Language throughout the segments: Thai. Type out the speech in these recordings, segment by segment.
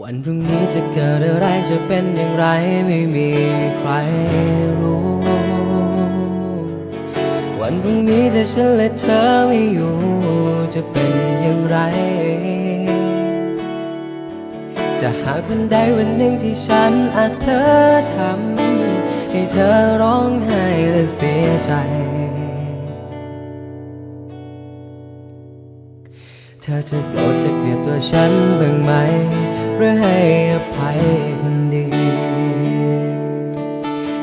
วันพรุ่งนี้จะเกิดอะไรจะเป็นอย่างไรไม่มีใครรู้ วันพรุ่งนี้ถ้าฉันและเธอไม่อยู่ จะเป็นอย่างไร จะหากวันใดวันหนึ่งที่ฉันอาจเธอทำให้เธอร้องไห้และเสียใจเธอจะโกรธจะเกลียดตัวฉันบ้างไหม หรือให้อภัยดี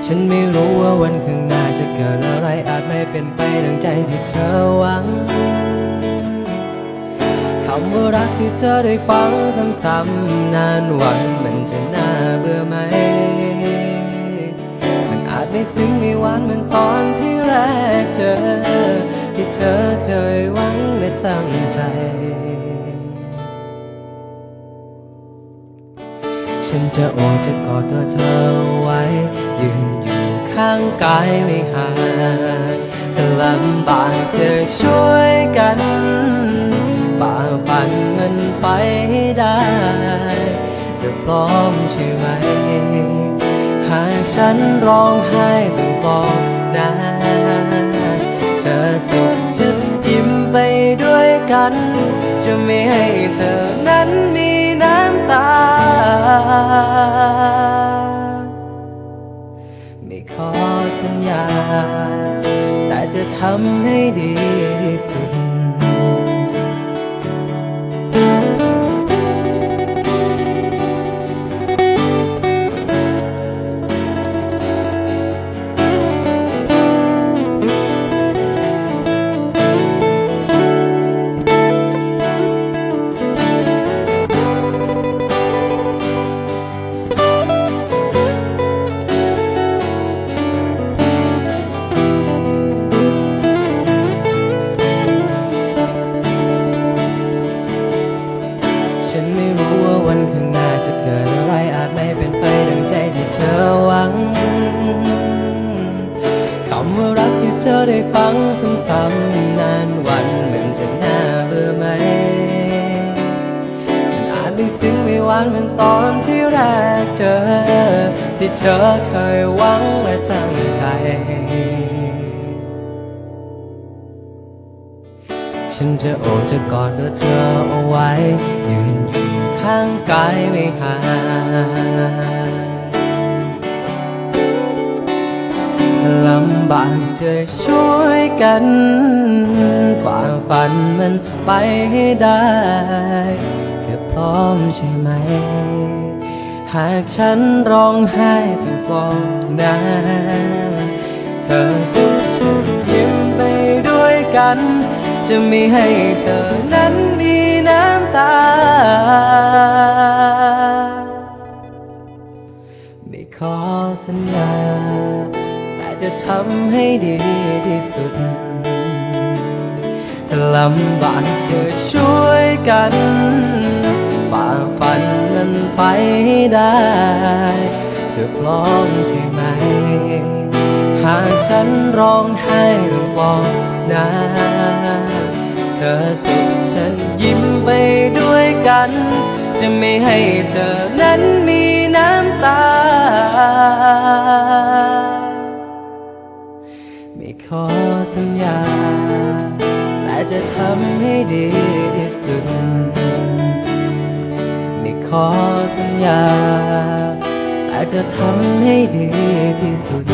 ฉันไม่รู้ว่าวันข้างหน้าจะเกิดอะไรอาจไม่เป็นไปดังใจที่เธอหวังคำว่ารักที่เธอได้ฟังซ้ำๆนานวันมันจะน่าเบื่อไหม มันอาจไม่ซึ้งไม่หวานเหมือนตอนที่แรกเจอ ที่เธอเคยหวังและตั้งใจ ฉันจะโอบจะกอดตัวเธอไว้ ยืนอยู่ข้างกายไม่ห่างจะลำบากจะช่วยกันฝ่าฟันมันไปให้ได้ จะพร้อมใช่ไหม หากฉันร้องไห้ต้องบอกนะเธอสุขฉันยิ้มไปด้วยกัน จะไม่ให้เธอนั้นมี ตา ไม่ขอสัญญา แต่จะทำให้ดีที่สุด งไม่หวานเหมือนตอนที่แรกเจอ ที่เธอเคยหวังและตั้งใจ ฉันจะโอบจะกอดตัวเธอเอาไว้ ยืนอยู่ข้างกายไม่ห่างจะลำบากจะช่วยกันฝ่าฟันมันไปให้ได้ ร้อมใช่ไหม หากฉันร้องไห้ต้องบอกนเธอสุขฉันยิ้มไปด้วยกัน จะไม่ให้เธอนั้นมีน้ำตา ไม่ขอสัญญา แต่จะทำให้ดีที่สุดถ้าลำบากจะช่วยกัน ฝ่าฟันมันไปได้ จะพร้อมใช่ไหม หากฉันร้องไห้ต้องบอกนะเธอสุขฉันยิ้มไปด้วยกัน จะไม่ให้เธอนั้นมีน้ำตา ไม่ขอสัญญา แต่จะทำให้ดีที่สุด อสัญญาอาจจะทำให้ดีที่สุด